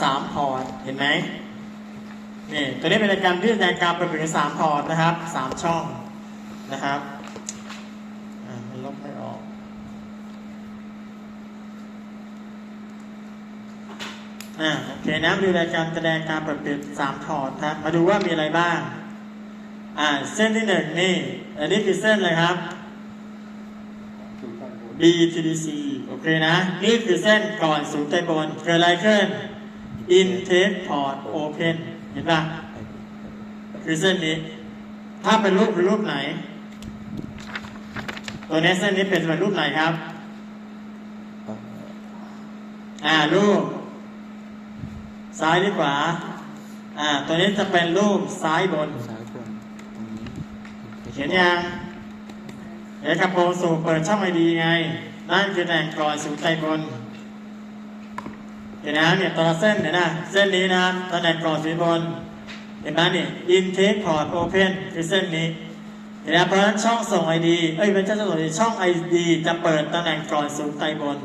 สามพอร์ตเห็นไหมนี่ตัวนี้เป็นรายการที่แสดงการเปิดเผยสามพอร์ตนะครับสามช่องนะครับมันลบไม่ออกอ่าโอเคนะดูรายการแสดงการเปิดปิดสามพอร์ตครับมาดูว่ามีอะไรบ้างอ่าเส้นที่หนึ่งนี่อันนี้คือเส้นอะไรครับ BTDC โอเคนะ นี่คือเส้นก่อนศูนย์ใจบนเกิดอะไรขึ้น Intake Port Open เห็นปะคือเส้นนี้ ถ้าเป็นรูปคือรูปไหน ตัวนี้เส้นนี้เป็นเป็นรูปไหนครับ อ่ารูป ซ้ายหรือขวาอ่า ตัวนี้จะเป็นรูปซ้ายบน เขียนยังเอกระโปรงสูบเปิดช่องไอดีไง นั่นคือแหล่งกรอยสู่ใจบน ห็นนะเนี่ยตัวเส้นเนี่ยนะเส้นนี้นะตำแหน่งกรอยสู่บนเห็นไหมนี่ intake port open คือเส้นนี้เห็นไหมเพราะฉะนั้นช่องส่งไอดีเอ้ยไม่ใช่องส่ง ID ช่องไอดีจะเปิดตำแหน่งกรอยสู่ใจบน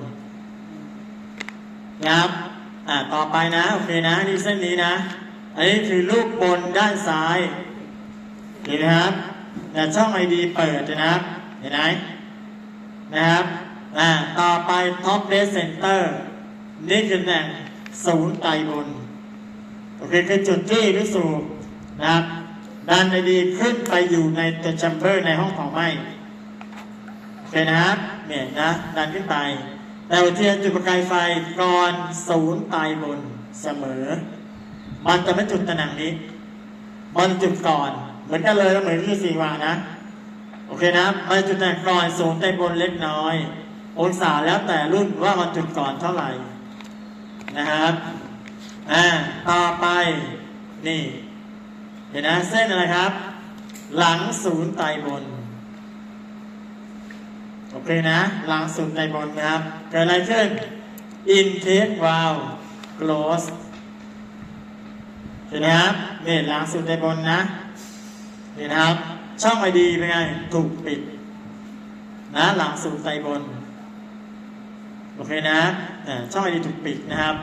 นะครับอ่าต่อไปนะโอเคนะนี่เส้นนี้นะอันนี้คือรูปบนด้านซ้ายเห็นไหมครับแต่ช่องไอดีเปิดนะครับเห็นไหมนะครับอ่าต่อไป Top Dead Center นี่ นี่คือตำแหน่งศูนย์ไตบนโอเคคือจุดที่พิสูจน์นะครับดันไอดีขึ้นไปอยู่ในตัวแชมเบอร์ในห้องเผาไหม้โอเคนะครับเนี่ยนะดันขึ้นไปแต่วเทียนจุดประกายไฟก่อนศูนย์ไตบนเสมอ มันจะไม่จุดตำแหน่งนี้ มันจุดก่อน เหมือนกันเลยแล้วเหมือนที่สี่วานะโอเคนะมันจุดแต่ก่อนสูงแต่บนเล็กน้อย องศาแล้วแต่รุ่นว่ามันจุดก่อนเท่าไหร่ นะครับอ่าต่อไปนี่เห็นนะเส้นอะไรครับ หลังศูนย์ไตบนโอเคนะ หลังศูนย์ไตบนนะครับ เกิดอะไรขึ้น intake valve close เห็นไหมครับเนี่ยหลังสุดในบนนะนี่นะครับ ช่องไอดีเป็นไง ถูกปิด นะ หลังสุดในบน อเคนะช่องไอดีถูกปิดนะครับ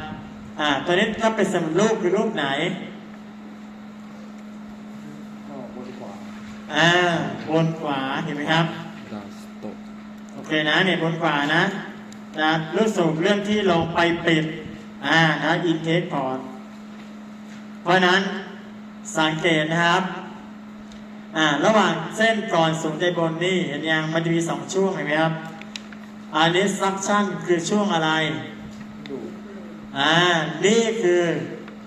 อ่าตัวนี้ถ้าเป็นสมุดรูปคือรูปไหนบนขวาอ่าบนขวาเห็นไหมครับโอเคนะเนี่ยบนขวานะนะลูกสูบเรื่องที่ลงไปปิดอ่านะอินเทคพอร์ตเพราะฉะนั้นสังเกตนะครับอ่าระหว่างเส้นก่อนสูงใจบนนี่เห็นยังมันจะมีสองช่วงเห็นไหมครับ อันนี้ซักชั่นคือช่วงอะไรอ่านี่คือ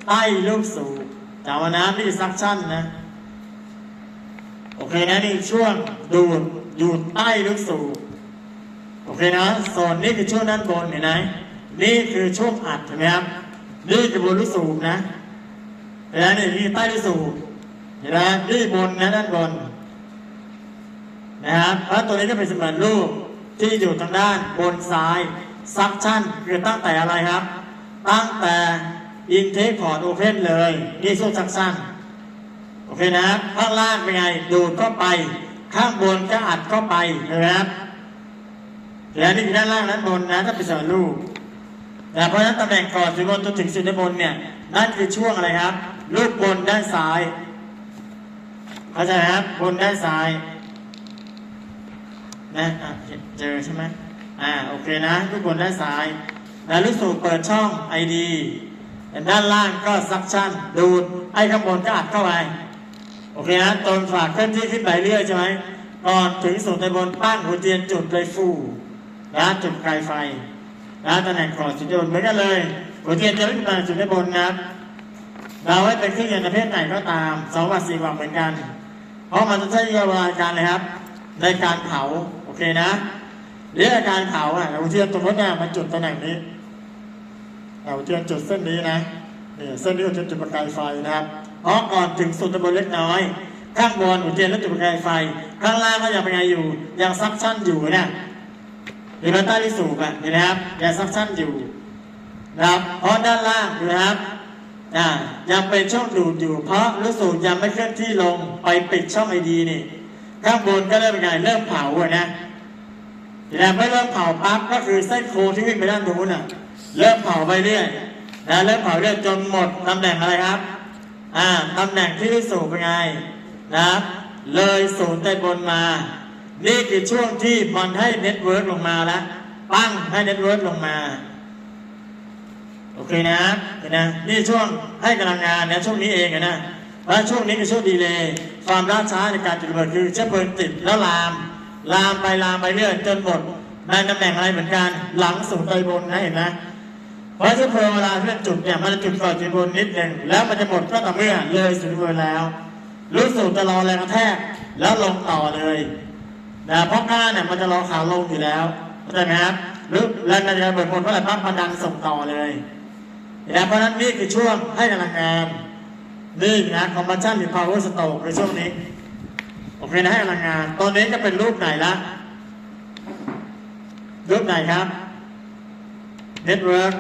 ใต้ลูกสูบจำไว้นะนี่ซักชั่นนะ โอเคนะนี่ช่วงดูดอยู่ใต้ลูกสูบโอเคนะส่วนนี่คือช่วงด้านบนเห็นไหมนี่คือช่วงอัดเห็นไหมครับนี่คือบนลูกสูบนะเห็นไหมนี่นี่ใต้ลูกสูบเห็นไหมนี่บนนะด้านบนนะครับเพราะตัวนี้ก็เป็นเสมือนรูป ที่อยู่ทางด้านบนซ้ายซักชั่นคือตั้งแต่อะไรครับ ตั้งแต่อินเทคพอร์ตโอเพนเลยนี่ช่วงซักชั่นโอเคนะครับข้างล่างเป็นไงดูดเข้าไป ข้างบนก็อัดเข้าไปนะครับแล้วนี่คือด้านล่างด้านบนนะถ้าเป็นสารรูปแต่เพราะฉะนั้นตำแหน่งก่อนสุดบนจนถึงสุดด้านบนเนี่ยนั่นคือช่วงอะไรครับรูปบนด้านซ้ายเข้าใจครับบนด้านซ้าย นะอะเจอใช่ไหมอ่าโอเคนะรูปบนด้านซ้าย แล้วลูกสูบเปิดช่อง ID ด้านล่างก็ซักชั่นดูดไอ้ข้างบนก็อัดเข้าไปโอเคนะตนฝากเคลื่อนที่ขึ้นไปเรื่อยใช่ไหมก่อนถึงส่วนในบนปั้นหัวเทียนจุดเลยฟูนะจุดไกลไฟนะตำแหน่งก่อนจุดบนเหมือนกันเลยหัวเทียนจะไม่เป็นตำแหน่งจุดในบนนะครับเราให้เป็นเครื่องยนต์ประเภทไหนก็ตามสองวัตต์สี่วัตต์เหมือนกัน เพราะมันจะใช้เวลาการเลยครับ ในการเผา เคนะเรื่องการเผาอะหัวเทียนตรงนี้เนี่ยมันจุดตำแหน่งนี้เอาเทียนจุดเส้นนี้นะนี่เส้นนี้เราจะจุดประกายไฟนะครับเพราะก่อนถึงสุดตะบนเล็กน้อย ข้างบนหัวเทียนแล้วจุดประกายไฟ ข้างล่างก็ยังเป็นไงอยู่ ยังซักชั่นอยู่เนี่ยหรือว่าใต้ที่สูบอะเห็นไหมครับยังซักชั่นอยู่นะครับเพราะด้านล่างนะครับอ่ายังเป็นช่องดูดอยู่ เพราะลูกสูบยังไม่เคลื่อนที่ลงไปปิดช่องไอดีนี่ ข้างบนก็เริ่มเป็นไงเริ่มเผาอะนะ เห็นไม่เริ่มเผาปั๊บก็คือเส้นโคที่วิ่งไปด้านนู้นอะเริ่มเผาไปเรื่อยนะเริ่มเผาเลือดจนหมดตำแหน่งอะไรครับ อ่าตำแหน่งที่สูงเป็นไงนะครับเลยศูนย์ไตบนมา นี่คือช่วงที่มันให้เน็ตเวิร์กลงมาแล้วปั้งให้เน็ตเวิร์กลงมาโอเคนะเห็นนะนี่ช่วงให้กำลังงานนะช่วงนี้เองนะแล้วช่วงนี้คือช่วงดีเลยความล่าช้าในการจุดระเบิดคือเชื้อเพลิงติดแล้วลาม ลามไปลามไปเรื่อยจนหมดในตำแหน่งอะไรเหมือนกันหลังสู่ไตบนนะเห็นไหมเพราะเชื้อเพลิงเวลาเพื่อนจุดเนี่ยมันจะจุดก่อนไตบนนิดหนึ่งแล้วมันจะหมดก็ต่อเมื่อเลยสู่ไตบนแล้ว รู้สูตรจะรอแรงกระแทกแล้วลงต่อเลยนะเพราะก้าเนี่ยมันจะรอขาลงอยู่แล้วเข้าใจไหมครับหรือแรงกระแทกเบิดผลเมื่อไรปั๊บมันดันส่งต่อเลยนะเพราะนั้นนี่คือช่วงให้กำลังงานนี่นะคอมบัชชั่นหรือ power stroke ในช่วงนี้ โอเคนะให้กำลังงานตัวนี้จะเป็นรูปไหนละรูปไหนครับ Network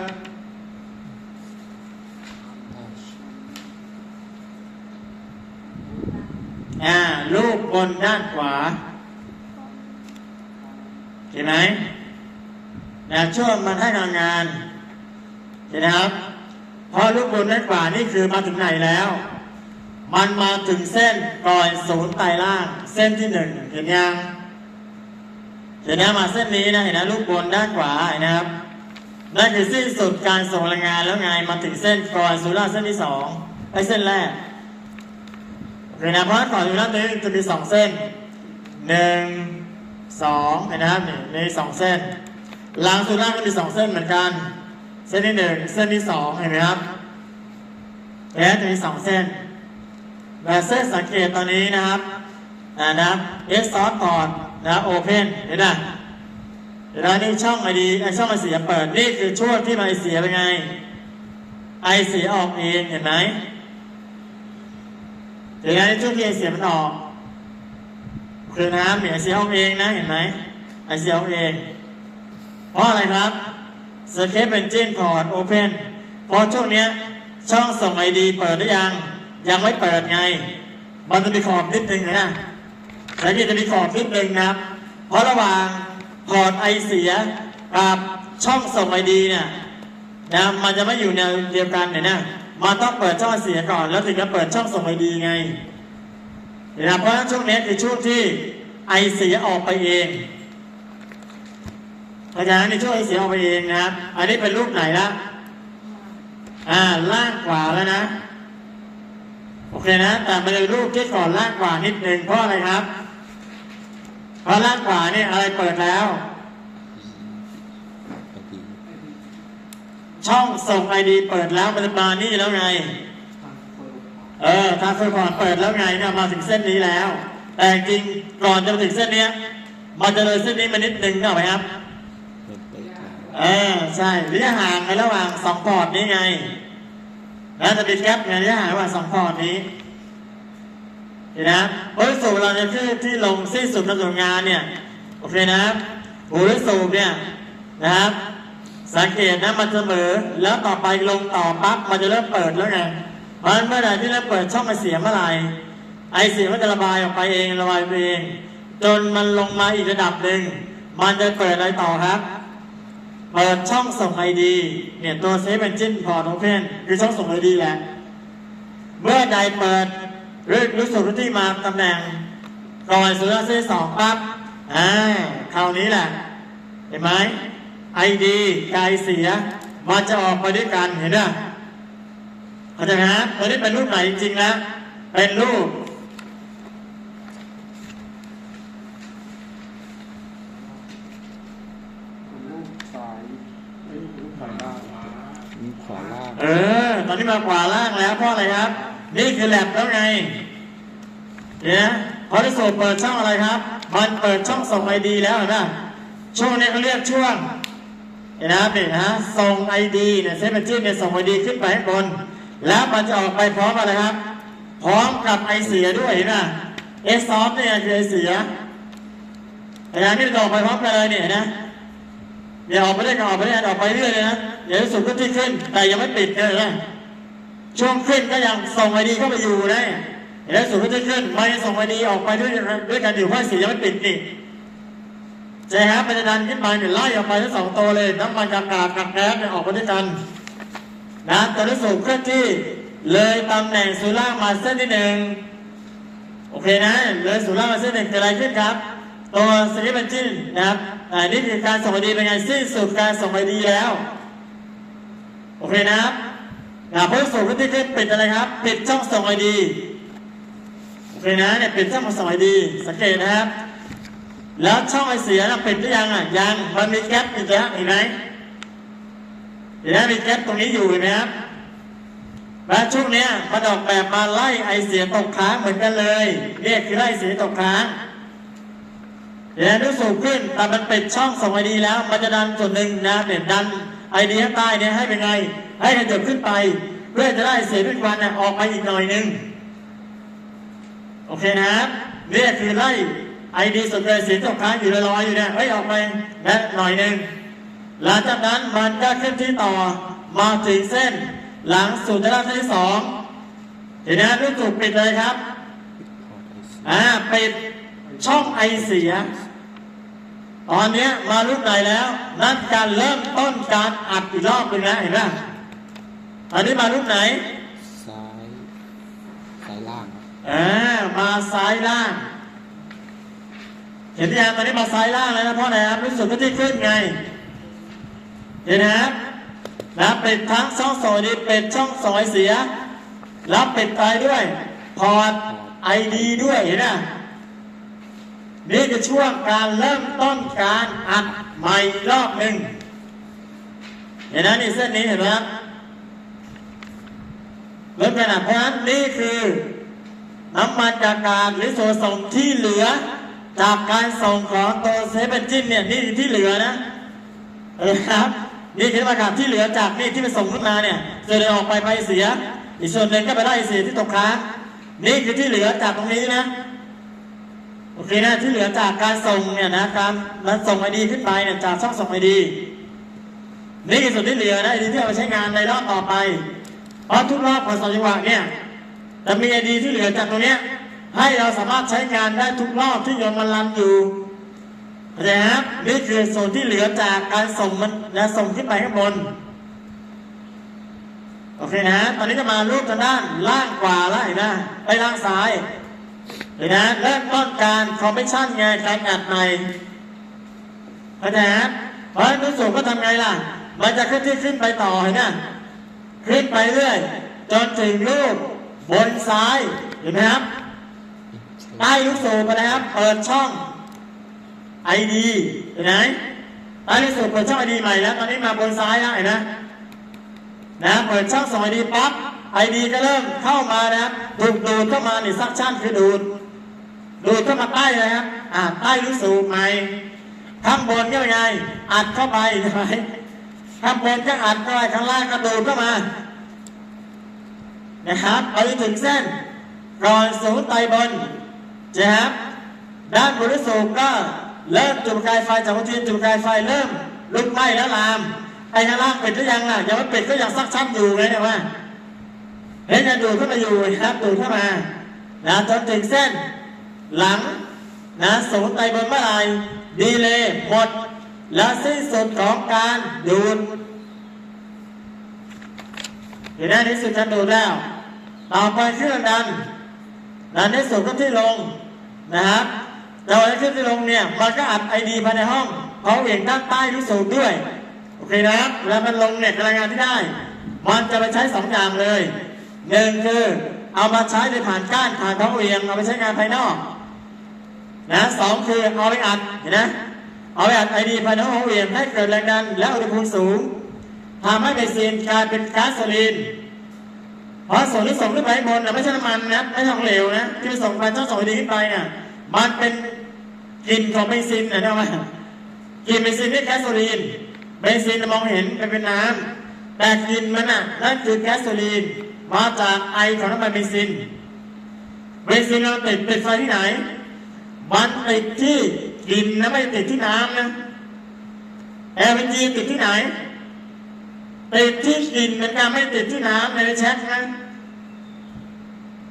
อ่ารูปบนด้านขวาเห็นไหมนะช่วงมันให้กำลังงานเห็นไหมครับ พอรูปบนด้านขวานี่คือมาถึงไหนแล้ว มันมาถึงเส้นก่อนศูนย์ไตรล่าง เส้นที่หนึ่งเห็นยัง เห็นนะมาเส้นนี้นะเห็นนะรูปบนด้านขวาเห็นนะครับนั่นคือสิ้นสุดการส่งแรงงานแล้วไงมาถึงเส้นก่อนศูนย์ล่างเส้นที่สองไอ้เส้นแรกโอเคนะเพราะก่อนศูนย์ล่างนี้จะมีสองเส้นหนึ่งสองเห็นนะครับนี่ในสองเส้นหลังศูนย์ล่างก็มีสองเส้นเหมือนกัน เส้นที่หนึ่งเส้นที่สองเห็นไหมครับแล้วจะมีสองเส้น แต่เส้นสังเกตตอนนี้นะครับอ่านะครับ S ซอสพอร์ตนะโอเพนเห็นไหมเดี๋ยวนะนี่ช่องไอดีไอช่องไอเสียเปิดนี่คือช่วงที่ไอเสียเป็นไง ไอเสียออกเองเห็นไหมเดี๋ยวนะนี่ช่วงที่ไอเสียมันออก คือน้ำเนี่ยไอเสียออกเองนะเห็นไหมไอเสียออกเอง เพราะอะไรครับสเคปเป็นจินพอร์ตโอเพนพอช่วงเนี้ยช่องส่งไอดีเปิดหรือยัง ยังไม่เปิดไง มันจะมีขอบนิดนึงนะแล้วนี่จะมีขอบนิดนึงนะครับ เพราะระหว่างพอร์ตไอเสียกับช่องส่งไอดีเนี่ยนะมันจะไม่อยู่ในเดียวกันเนี่ยนะมันต้องเปิดช่องไอเสียก่อน แล้วถึงจะเปิดช่องส่งไอดีไงเห็นไหมเพราะฉะนั้นช่วงนี้คือช่วงที่ไอเสียออกไปเองเพราะฉะนั้นในช่วงไอเสียออกไปเองนะครับ อันนี้เป็นรูปไหนละอ่าล่างขวาแล้วนะ โอเคนะ แต่มันเป็นรูปที่ก่อนล่างขวานิดนึงเพราะอะไรครับ เพราะล่างขวาเนี่ยอะไรเปิดแล้ว ช่องส่งไอดีเปิดแล้วมันมานี่แล้วไง เออทางเฟอร์พอร์ตเปิดแล้วไงเนี่ยมาถึงเส้นนี้แล้ว แต่จริงก่อนจะมาถึงเส้นเนี้ยมันจะเลยเส้นนี้มานิดนึงเข้าไหมครับเปิดเปิดกลางเออใช่ระยะห่างในระหว่างสองพอร์ตนี้ไง แล้วจะมีแก๊ปในระยะห่างระหว่าสองพอนี้เห็นนะโอ้ยสูบเราเนี่ยที่ที่ลงสิ้นสุดการทำงานเนี่ยโอเคนะครับโอ้ยสูบเนี่ยนะครับสังเกตนะมันเสมอแล้วต่อไปลงต่อปั๊บมันจะเริ่มเปิดแล้วไงเพราะฉะนั้นเมื่อไหร่ที่เริ่มเปิดช่องไอเสียเมื่อไหร่ไอเสียมันจะระบายออกไปเองระบายไปเอง จนมันลงมาอีกระดับหนึ่งมันจะเปิดอะไรต่อครับ เปิดช่องส่งไอดีเนี่ยตัวเซฟเอนจินพอร์ตโอเพนคือช่องส่งไอดีแหละ เมื่อใดเปิดหรือรู้สึกที่มาตำแหน่งก่อนสุดเซสองปั๊บอ่าคราวนี้แหละ เห็นไหมไอดีกายเสีย มันจะออกไปด้วยกันเห็นไหมเข้าใจไหมฮะตัวนี้เป็นรูปไหนจริงๆแล้วเป็นรูป รูปซ้ายเอ้ยรูปขวาล่างรูปขวาล่าง เออ ตอนนี้มาขวาล่างแล้วเพราะอะไรครับ นี่คือแลบแล้วไงเนี่ยพอที่สูบเปิดช่องอะไรครับ มันเปิดช่องส่งไอดีแล้วเห็นไหมช่วงนี้เขาเรียกช่วงเห็นนะครับนี่นะส่งไอดีเนี่ยเซฟเอนจินเนี่ยส่งไอดีขึ้นไปข้างบน แล้วมันจะออกไปพร้อมอะไรครับ พร้อมกับไอเสียด้วยนไหมเอสซอฟเนี่ยคือไอเสียเห็นไหมนี่มันออกไปพร้อมกันเลยเนี่ยนะ เดี๋ยวออกไปได้ก็ออกไปได้ออกไปเรื่อยเลยนะเดี๋ยวสุดก็ที่ขึ้น แต่ยังไม่ปิดเลยนะช่วงขึ้นก็ยังส่งไอดีเข้าไปอยู่นะเดี๋ยวสุดก็ที่ขึ้นไม่ส่งไอดีออกไปด้วยด้วยกันอยู่เพราะสียยังไม่ปิดนี่ใช่ครับมันจะดันขึ้นมาเนี่ยไล่ออกไปทั้งสองตัวเลยน้ำมันกากาศกับแก๊สเนี่ยออกไปด้วยกันนะตัวลูกสูบเคลื่อนที่เลยตำแหน่งศูนย์ล่ามาเส้นที่หนึ่งโอเคนะเลยศูนย์ล่ามาเส้นหนึ่งเกิดอะไรขึ้นครับ ตัวสลิปเอนจินนะครับ นี่คือการส่งไอดีเป็นไงสิ้นสุดการส่งไอดีแล้ว โอเคนะครับนะผู้ส่งเคลื่อที่ขึ้นปิดอะไรครับ ปิดช่องส่งไอดีโอเคนะเนี่ยปิดช่องส่งไอดีสังเกตนะครับ แล้วช่องไอเสียนะปิดหรือยังอะยังมันมีแก๊ปอยู่แล้วเห็นไหมเห็นไหมมีแก๊ปตรงนี้อยู่เห็นไหมครับและช่วงเนี้ยมันออกแบบมาไล่ไอเสียตกค้างเหมือนกันเลยเนี่ยคือไล่เสียตกค้าง เห็นไหมดูสูงขึ้นแต่มันปิดช่องส่งไอดีแล้ว มันจะดันส่วนหนึ่งนะเนี่ยดันไอเดีข้างใต้เนี่ยให้เป็นไง ให้กระจกขึ้นไป เพื่อจะได้เสียงทุกวันน่ะออกไปอีกหน่อยหนึง โอเคนะครับนี่คือไล่ไอดีสุดเลยเสียงตกค้างอยู่ลอยๆอยู่เนี่ยเฮ้ยออกไปนะหน่อยหนึ่งหลังจากนั้นมันก็เคลื่อนที่ต่อมาถึงเส้น หลังสุดด้านเส้นที่สองเห็นไหมรูปถูกปิดเลยครับ อ่าปิด ช่องไอเสีย ตอนเนี้ยมารูปไหนแล้ว นั่นการเริ่มต้นการอัดอีกรอบหนึ่งนะเห็นไหมตอนนี้มารูปไหน ซ้าย ซ้ายล่างครับอ่ามาซ้ายล่าง เห็นยังตอนนี้มาซ้ายล่างแล้วนะเพราะอะไรครับรู้สึกว่าที่ขึ้นไง เห็นนะครับนะปิดทั้งช่องสอยดีปิดช่องสอยเสียแล้วปิดไปด้วย พอร์ตไอดีด้วยเห็นไหม นี่คือช่วงการเริ่มต้นการอัดใหม่รอบหนึ่งเห็นนะนี่เส้นนี้เห็นไหมครับเริ่มกันอะเพราะฉะนั้นนี่คือน้ำมันจากการหรือส่วนส่งที่เหลือ จากการส่งของตัวเซเว่นจินเนี่ยนี่ที่เหลือนะเออครับนี่คือประกาศที่เหลือจากนี่ที่ไปส่งขึ้นมาเนี่ยส่วนหนึ่งออกไปไปเสีย อีกส่วนหนึ่งก็ไปได้เสียที่ตกค้างนี่คือที่เหลือจากตรงนี้นะ อเคนะที่เหลือจากการส่งเนี่ยนะการมันส่งไอดีขึ้นไปเนี่ยจากช่องส่งไอดีนี่คือส่วนที่เหลือนะไอดีที่เอาไปใช้งานในรอบต่อไปเพราะทุกรอบของสองจังหวะเนี่ยแต่มีไอดีที่เหลือจากตรงเนี้ยให้เราสามารถใช้งานได้ทุกรอบที่ยนมันรันอยู่นะครับนี่คือส่วนที่เหลือจากการส่งมันและส่งขึ้นไปข้างบนโอเคนะตอนนี้จะมารูปทางด้านล่างกว่าแล้วเห็นไหมไปล่างซ้าย นะเริ่มต้นการคอมมิชชั่นไงการอัดใหม่เข้าใจนะเพราะฉะนั้นรู้สูงก็ทำไงล่ะ มันจะขึ้นที่ขึ้นไปต่อเห็นไหมขึ้นไปเรื่อย จนถึงรูปบนซ้ายเห็นไหมครับใต้ลูกสูบนะครับ เปิดช่องไอดีเห็นไหมใต้ลูกสูบเปิดช่องไอดีใหม่แล้วตอนนี้มาบนซ้ายแล้วเห็นไหมนะเปิดช่องส่งไอดีปั๊บไอดีก็เริ่มเข้ามานะครับถูกดูดเข้ามาในซักชั่นคือดูด ดูดเข้ามาใต้เลยครับอ่าใต้ลูกสูบใหม่ข้างบนก็เป็นไง อัดเข้าไปใช่ไหมข้างบนก็อัดเข้าไปข้างล่างก็ดูดเข้ามานะครับไปถึงเส้นก่อนสูงไตบนนะครับด้านบนสูงก็เริ่มจุดกายไฟจากหัวเทีนจุดกายไฟเริ่มลุกไหม้แล้วลามไอ้ข้างล่างป็ดหรือยังล่ะยังไม่ป็ดก็ยังซักซ้ำอยู่ไงเนี่ยว่าเห็นจะดูดเข้ามาอยู่นะครับดูดเข้ามานะจนถึงเส้น หลังนะสูงไตบนเมื่อไหร่ดีเลยหมด และสิ้นสุดของการดูดเห็นไหมนี่สุดการดูดแล้ว ต่อไปเชื่อดันดันในสุดก็ที่ลงนะครับแต่ว่าเครื่อที่ลงเนี่ยมันก็อัดไอดีภายในห้องเขาเหวี่ยงด้านใต้ลูกสูบด้วยโอเคนะครับแล้วมันลงเนี่ยรายงงานที่ได้ มันจะไปใช้สองอย่างเลยหนึ่งคือเอามาใช้ในผ่านก้านผ่านท้องเหวี่ยงเอาไปใช้งานภายนอก นะสองคือเอาไปอัดเห็นไหมเอาไปอัดไอดีภายในห้องเหวี่ยงให้เกิดแรงดัน และอุณหภูมิสูงทำให้เบนซินกลายเป็นก๊าซโซลีนเพราะส่วนที่ส่งขึ้นไปบนนะไม่ใช่น้ำมันนะไม่ใช่ของเหลวนะที่ส่งไปเจ้าส่งดีขึ้นไปเนี่ยมันเป็นกลิ่นของเบนซินนะเนี่ยว่ากลิ่นเบนซินนี่แก๊สโซลีนเบนซินมองเห็นเป็นเป็นน้ำแต่กลิ่นมันอะนั่นคือแก๊สโซลีนมาจากไอของน้ำมันเบนซินเบนซินเราติดติดไฟที่ไหน มันติดที่กินนะไม่ติดที่น้ำนะแอร์เป็นจีติดที่ไหน ติดที่ดินเป็นการไม่ติดที่น้ำในแช็คนะ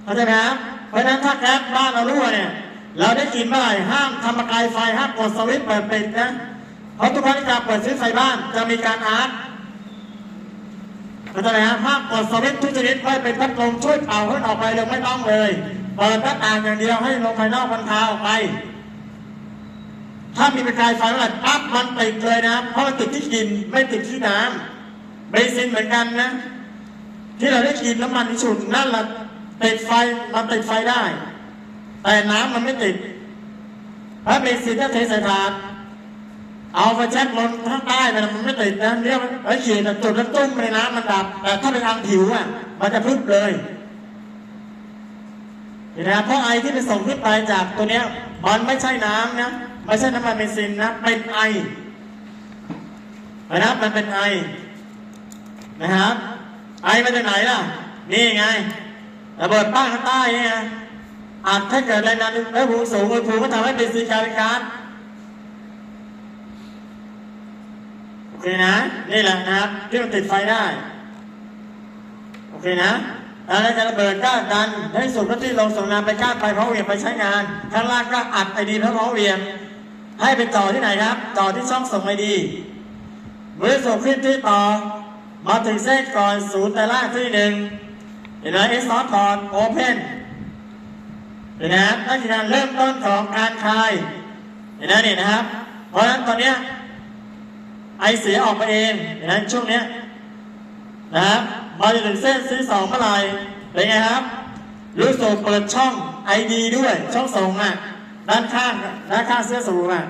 เข้าใจไหมครับเพราะฉะนั้นถ้าแก๊สบ้านเรารั่วเนี่ย เราได้กินเมื่อไหร่ห้ามทำประกายไฟห้ามกดสวิตช์เปิดปิดนะเพราะทุกครั้งที่จะเปิดสวิตช์ไฟบ้านจะมีการอาร์ตเข้าใจไหมฮะภาพกดสวิตช์ทุกชนิดไว้เป็นพัดลมช่วยเป่าให้ออกไปเลยไม่ต้องเลย เปิดหน้าต่างอย่างเดียวให้ลมภายนอกมันพาออกไป ถ้ามีประกายไฟเมื่อไหร่ปั๊บมันติดเลยนะ เพราะมันติดที่กลินไม่ติดที่น้ำเบซินเหมือนกันนะ ที่เราได้กินน้ำมันที่ฉุนนั่นแหละติดไฟมันติดไฟได้ แต่น้ำมันไม่ติดพระเบซินถ้าเทใส่ถาดเอาไปแช็คลนข้างใต้มันมันไม่ติดนะเรียกว่าไอ้ขีดจุดแล้วตุ้มในน้ำมันดับแต่ถ้าเป็นทางผิวอะ มันจะพึบเลย นไหมครับเพราะไอที่ไปส่งขึ้นไปจากตัวเนี้ยมันไม่ใช่น้ำนะไม่ใช่น้ำมันเบนซินนะเป็นไอนะครับมันเป็นไอนะครับไอมาจากไหนล่ะ นี่ไงระเบิดป้าข้างใต้นี่ไงอาจถ้าเกิดแรงดันและภูมิสูงอุณหภูมิก็ทำให้เป็นซีกลายเป็นก๊าซโอเคนะ นี่แหละนะครับที่มันติดไฟได้ โอเคนะ แล้วจะระเบิดก็ดันให้สูบรถที่ลงส่งน้ำไปก้านไปเพราะเวียงไปใช้งานข้างล่างก็อัดไอดีเพราะเหวี่ยงให้ไปต่อที่ไหนครับ ต่อที่ช่องส่งไอดีเมื่อส่งขึ้นที่ต่อ มาถึงเส้นก่อนศูนย์แต่ล่างที่หนึ่งเห็นไหมเอสซอสพอร์ตโอเพนเห็นไหมครับนั่นคือการเริ่มต้นของการคลายเห็นไหมนี่นะครับ เพราะฉะนั้นตอนเนี้ยไอเสียออกไปเองเห็นไหมช่วงเนี้ยนะครับ มาจนถึงเส้นซีสองเมื่อไหร่เป็นไงครับ รู้สึกเปิดช่องไอดีด้วยช่องส่งอะด้านข้างด้านข้างเสื้อสูงอะ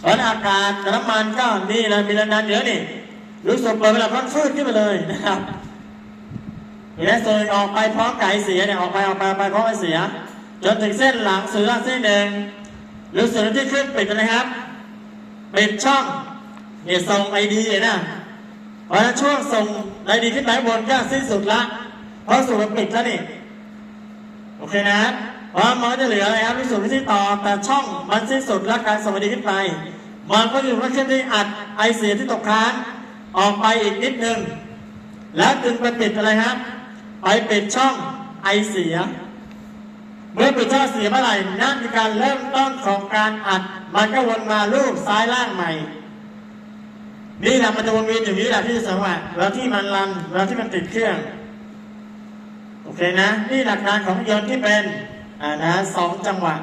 เพราะฉะนั้นอากาศน้ำมันก็นี่เลยมีแรงดันเยอะนี่รู้สึกเปิดเวลาพันฟืดขึ้นมาเลยนะครับเห็นไหมส่งออกไปพร้อมไก่เสียเนี่ยออกไปออกไปไปพร้อมไอเสีย จนถึงเส้นหลังสื่อล่างเส้นหนึ่งรู้สึกที่ขึ้นปิดนะครับปิดช่องเนี่ยส่งไอดีนะ เพราะฉะนั้นช่วงส่งไอดีขึ้นไปข้างบนก็สิ้นสุดละ เพราะสูตรมันปิดแล้วนี่ โอเคนะ เพราะมันจะเหลืออะไรครับรู้สึกที่ต่อ แต่ช่องมันสิ้นสุดและการส่งไอดีขึ้นไป มันก็อยู่ว่าเครื่องที่อัดไอเสียที่ตกค้างออกไปอีกนิดนึง แล้วจึงไปปิดอะไรครับไปปิดช่องไอเสีย เมื่อปิดช่องเสียเมื่อไหร่นั่นคือการเริ่มต้นของการอัด มันก็วนมาลูกซ้ายล่างใหม่ นี่แหละมันจะวนเวียนอย่างนี้แหละที่สังหวะเวลาที่มันรันเวลาที่มันติดเครื่อง โอเคนะ นี่หลักการของยนต์ที่เป็นอ่านะสองจังหวะ